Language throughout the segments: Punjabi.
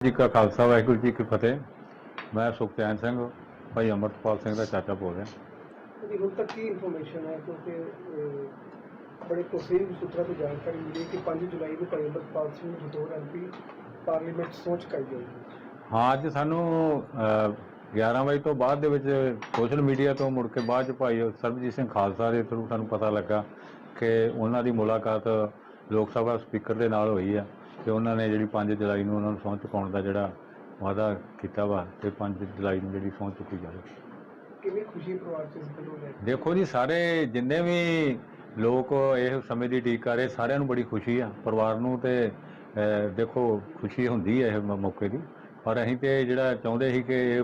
ਜੀ ਕਾ ਖਾਲਸਾ ਵਾਹਿਗੁਰੂ ਜੀ ਕੀ ਫਤਿਹ। ਮੈਂ ਸੁਖਚੈਨ ਸਿੰਘ ਭਾਈ ਅਮਰਪਾਲ ਸਿੰਘ ਦਾ ਚਾਚਾ ਬੋਲ ਰਿਹਾ। ਜੀ ਹੁਣ ਤੱਕ ਕੀ ਇਨਫੋਰਮੇਸ਼ਨ ਹੈ? ਕਿਉਂਕਿ ਬੜੇ ਤਸਵੀਰ ਸੂਤਰਾਂ ਤੋਂ ਜਾਣਕਾਰੀ ਮਿਲੀ ਕਿ 5 ਜੁਲਾਈ ਨੂੰ ਭਾਈ ਅੰਮ੍ਰਿਤਪਾਲ ਸਿੰਘ ਜਦੋਰ ਐਮਪੀ ਪਾਰਲੀਮੈਂਟ ਸੋਚ ਕਾਈ ਜਾਏਗੀ ਹਾਂ ਅੱਜ ਸਾਨੂੰ ਅਹ, 11 ਵਜੇ ਤੋਂ ਬਾਅਦ ਦੇ ਵਿੱਚ ਸੋਸ਼ਲ ਮੀਡੀਆ ਤੋਂ ਮੁੜ ਕੇ ਬਾਅਦ ਚ ਭਾਈ ਸਰਬਜੀਤ ਸਿੰਘ ਖਾਲਸਾ ਦੇ ਥਰੂ ਸਾਨੂੰ ਪਤਾ ਲੱਗਾ ਕਿ ਉਹਨਾਂ ਦੀ ਮੁਲਾਕਾਤ ਲੋਕ ਸਭਾ ਸਪੀਕਰ ਦੇ ਨਾਲ ਹੋਈ ਆ। ਤੇ ਉਹਨਾਂ ਨੇ ਜਿਹੜੀ 5 ਜੁਲਾਈ ਨੂੰ ਉਹਨਾਂ ਨੂੰ ਸਹੁੰ ਚੁਕਾਉਣ ਦਾ ਜਿਹੜਾ ਵਾਅਦਾ ਕੀਤਾ ਵਾ ਤੇ 5 ਜੁਲਾਈ ਨੂੰ ਜਿਹੜੀ ਸਹੁੰ ਚੁੱਕੀ ਜਾਵੇ ਕਿੰਨੀ ਖੁਸ਼ੀ ਪਰਿਵਾਰ ਚ ਇਸ ਗੱਲੋਂ ਲੈ? ਕੇ ਦੇਖੋ ਜੀ ਸਾਰੇ ਜਿੰਨੇ ਵੀ ਲੋਕ ਇਹ ਸਮੇਂ ਦੀ ਉਡੀਕ ਕਰ ਰਹੇ ਸਾਰਿਆਂ ਨੂੰ ਬੜੀ ਖੁਸ਼ੀ ਆ। ਪਰਿਵਾਰ ਨੂੰ ਤੇ ਅਹ, ਦੇਖੋ ਖੁਸ਼ੀ ਹੁੰਦੀ ਹੈ ਇਹ ਮ- ਮੌਕੇ ਦੀ। ਪਰ ਅਸੀਂ ਤੇ ਜਿਹੜਾ ਚਾਹੁੰਦੇ ਸੀ ਕਿ ਇਹ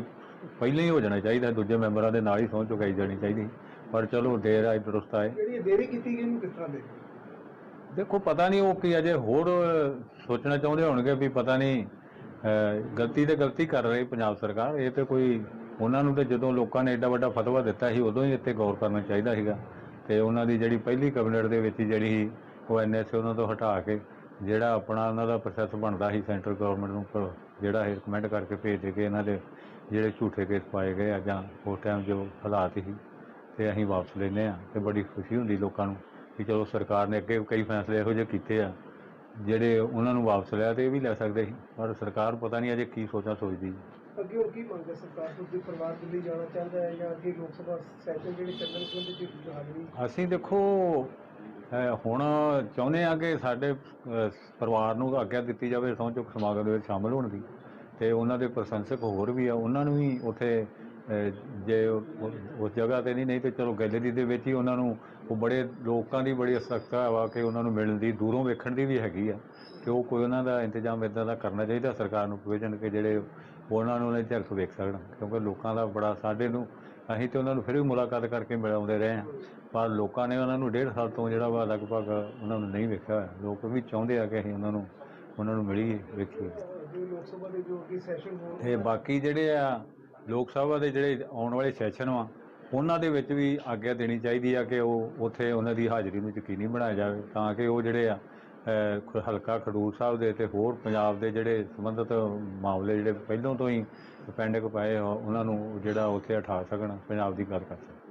ਪਹਿਲਾਂ ਹੀ ਹੋ ਜਾਣਾ ਚਾਹੀਦਾ ਦੂਜੇ ਮੈਂਬਰਾਂ ਦੇ ਨਾਲ ਹੀ ਸਹੁੰ ਚੁਕਾਈ ਜਾਣੀ ਚਾਹੀਦੀ। ਪਰ ਚਲੋ ਦੇਰ ਆਈ ਦਰੁਸਤ ਆਏ। ਜਿਹੜੀ ਇਹ ਦੇਰੀ ਕੀਤੀ ਗਈ ਨੂੰ ਕਿਸ ਤਰ੍ਹਾਂ ਦੇ ਦੇਖੋ, ਪਤਾ ਨਹੀਂ ਉਹ ਕੀ ਅਜੇ ਹੋਰ ਸੋਚਣਾ ਚਾਹੁੰਦੇ ਹੋਣਗੇ ਵੀ ਪਤਾ ਨਹੀਂ ਗਲਤੀ ਤੇ ਗਲਤੀ ਕਰ ਰਹੀ ਪੰਜਾਬ ਸਰਕਾਰ। ਇਹ ਤੇ ਕੋਈ, ਉਹਨਾਂ ਨੂੰ ਤੇ ਜਦੋਂ ਲੋਕਾਂ ਨੇ ਐਡਾ ਵੱਡਾ ਫਤਵਾ ਦਿੱਤਾ ਸੀ, ਉਦੋਂ ਹੀ ਇੱਥੇ ਗੌਰ ਕਰਨਾ ਚਾਹੀਦਾ ਸੀਗਾ। ਤੇ ਉਹਨਾਂ ਦੀ ਜਿਹੜੀ ਪਹਿਲੀ ਕੈਬਨਿਟ ਦੇ ਵਿੱਚ ਜਿਹੜੀ ਸੀ, ਉਹ ਐਨਐਸਏ ਉਹਨਾਂ ਤੋਂ ਹਟਾ ਕੇ ਜਿਹੜਾ ਆਪਣਾ ਉਹਨਾਂ ਦਾ ਪ੍ਰੋਸੈਸ ਬਣਦਾ ਸੀ ਸੈਂਟਰ ਗਵਰਨਮੈਂਟ ਨੂੰ ਜਿਹੜਾ ਇਹ ਰਿਕਮੈਂਡ ਕਰਕੇ ਭੇਜ ਦੇ ਕੇ ਇਹਨਾਂ ਦੇ ਜਿਹੜੇ ਝੂਠੇ ਕੇਸ ਪਾਏ ਗਏ ਆ ਜਾਂ ਉਸ ਟਾਈਮ ਜੋ ਹਾਲਾਤ ਸੀ, ਤੇ ਅਸੀਂ ਵਾਪਸ ਲੈਨੇ ਆ ਤੇ ਬੜੀ ਖੁਸ਼ੀ ਹੁੰਦੀ ਲੋਕਾਂ ਨੂੰ। ਕਿ ਚਲੋ ਸਰਕਾਰ ਨੇ ਅੱਗੇ ਕਈ ਫੈਸਲੇ ਇਹੋ ਜਿਹੇ ਕੀਤੇ ਆ ਜਿਹੜੇ ਉਹਨਾਂ ਨੂੰ ਵਾਪਸ ਲਿਆ ਤੇ ਇਹ ਵੀ ਲੈ ਸਕਦੇ ਸੀ ਪਰ ਸਰਕਾਰ ਪਤਾ ਨਹੀਂ ਅਜੇ ਕੀ ਸੋਚਾਂ ਸੋਚਦੀ ਅੱਗੇ ਹੋਰ ਕੀ ਮੰਗ ਹੈ ਸਰਕਾਰ ਤੋਂ ਜੇ ਪਰਿਵਾਰ ਦਿੱਲੀ ਜਾਣਾ ਚਾਹੁੰਦਾ ਹੈ ਜਾਂ ਅੱਗੇ ਲੋਕ ਸਭਾ ਸੈਸ਼ਨ ਜਿਹੜੇ ਚੱਲਣ ਸੰਬੰਧੀ ਚ ਹਾਜ਼ਰੀ ਅਸੀਂ ਦੇਖੋ ਹੁਣ ਚਾਹੁੰਦੇ ਆ ਕਿ ਸਾਡੇ ਪਰਿਵਾਰ ਨੂੰ ਆਗਿਆ ਦਿੱਤੀ ਜਾਵੇ ਸਹੁੰ ਚੁੱਕ ਸਮਾਗਮ ਦੇ ਵਿੱਚ ਸ਼ਾਮਲ ਹੋਣ ਦੀ ਤੇ ਉਹਨਾਂ ਦੇ ਪ੍ਰਸ਼ੰਸਕ ਹੋਰ ਵੀ ਆ ਉਹਨਾਂ ਨੂੰ ਵੀ ਉੱਥੇ ਜੇ ਉਸ ਜਗ੍ਹਾ ਤੇ ਨਹੀਂ ਨਹੀਂ ਤੇ ਚਲੋ ਗੈਲਰੀ ਦੇ ਵਿੱਚ ਹੀ ਉਹਨਾਂ ਨੂੰ ਉਹ ਬੜੇ ਲੋਕਾਂ ਦੀ ਬੜੀ ਅਸਕਤਾ ਵਾ ਕਿ ਉਹਨਾਂ ਨੂੰ ਮਿਲਣ ਦੀ ਦੂਰੋਂ ਵੇਖਣ ਦੀ ਵੀ ਹੈਗੀ ਆ। ਕਿ ਉਹ ਕੋਈ ਉਹਨਾਂ ਦਾ ਇੰਤਜ਼ਾਮ ਇਦਾਂ ਦਾ ਕਰਨਾ ਚਾਹੀਦਾ ਸਰਕਾਰ ਨੂੰ ਪ੍ਰੋਵੀਜ਼ਨ ਕਿ ਜਿਹੜੇ ਉਹਨਾਂ ਨੂੰ ਉਹਨਾਂ ਦੀ ਝਲਕ ਵੇਖ ਸਕਣ। ਕਿਉਂਕਿ ਲੋਕਾਂ ਦਾ ਬੜਾ ਸਾਡੇ ਨੂੰ ਅਸੀਂ ਤੇ ਉਹਨਾਂ ਨੂੰ ਫਿਰ ਵੀ ਮੁਲਾਕਾਤ ਕਰਕੇ ਮਿਲਾਉਂਦੇ ਰਹੇ ਹਾਂ। ਪਰ ਲੋਕਾਂ ਨੇ ਉਹਨਾਂ ਨੂੰ ਡੇਢ ਸਾਲ ਤੋਂ ਜਿਹੜਾ ਵਾ ਲਗਭਗ ਉਹਨਾਂ ਨੂੰ ਨਹੀਂ ਵੇਖਿਆ। ਲੋਕ ਵੀ ਚਾਹੁੰਦੇ ਆ ਕਿ ਅਸੀਂ ਉਹਨਾਂ ਨੂੰ ਉਹਨਾਂ ਨੂੰ ਮਿਲੀਏ ਵੇਖੀਏ। ਲੋਕ ਸਭਾ ਦੇ ਜੋ ਅੱਗੇ ਸੈਸ਼ਨ ਹੋਣ ਤੇ ਬਾਕੀ ਜਿਹੜੇ ਆ ਲੋਕ ਸਭਾ ਦੇ ਜਿਹੜੇ ਆਉਣ ਵਾਲੇ ਸੈਸ਼ਨ ਵਾ, ਉਹਨਾਂ ਦੇ ਵਿੱਚ ਵੀ ਆਗਿਆ ਦੇਣੀ ਚਾਹੀਦੀ ਆ ਕਿ ਉਹ ਉੱਥੇ ਉਹਨਾਂ ਦੀ ਹਾਜ਼ਰੀ ਨੂੰ ਯਕੀਨੀ ਬਣਾਇਆ ਜਾਵੇ, ਤਾਂ ਕਿ ਉਹ ਜਿਹੜੇ ਆ ਹਲਕਾ ਖਡੂਰ ਸਾਹਿਬ ਦੇ ਤੇ ਹੋਰ ਪੰਜਾਬ ਦੇ ਜਿਹੜੇ ਸੰਬੰਧਿਤ ਮਾਮਲੇ ਜਿਹੜੇ ਪਹਿਲਾਂ ਤੋਂ ਹੀ ਪੈਂਡਿੰਗ ਪਏ ਉਹਨਾਂ ਨੂੰ ਜਿਹੜਾ ਉੱਥੇ ਉਠਾ ਸਕਣ, ਪੰਜਾਬ ਦੀ ਗੱਲ ਕਰ ਸਕਣ।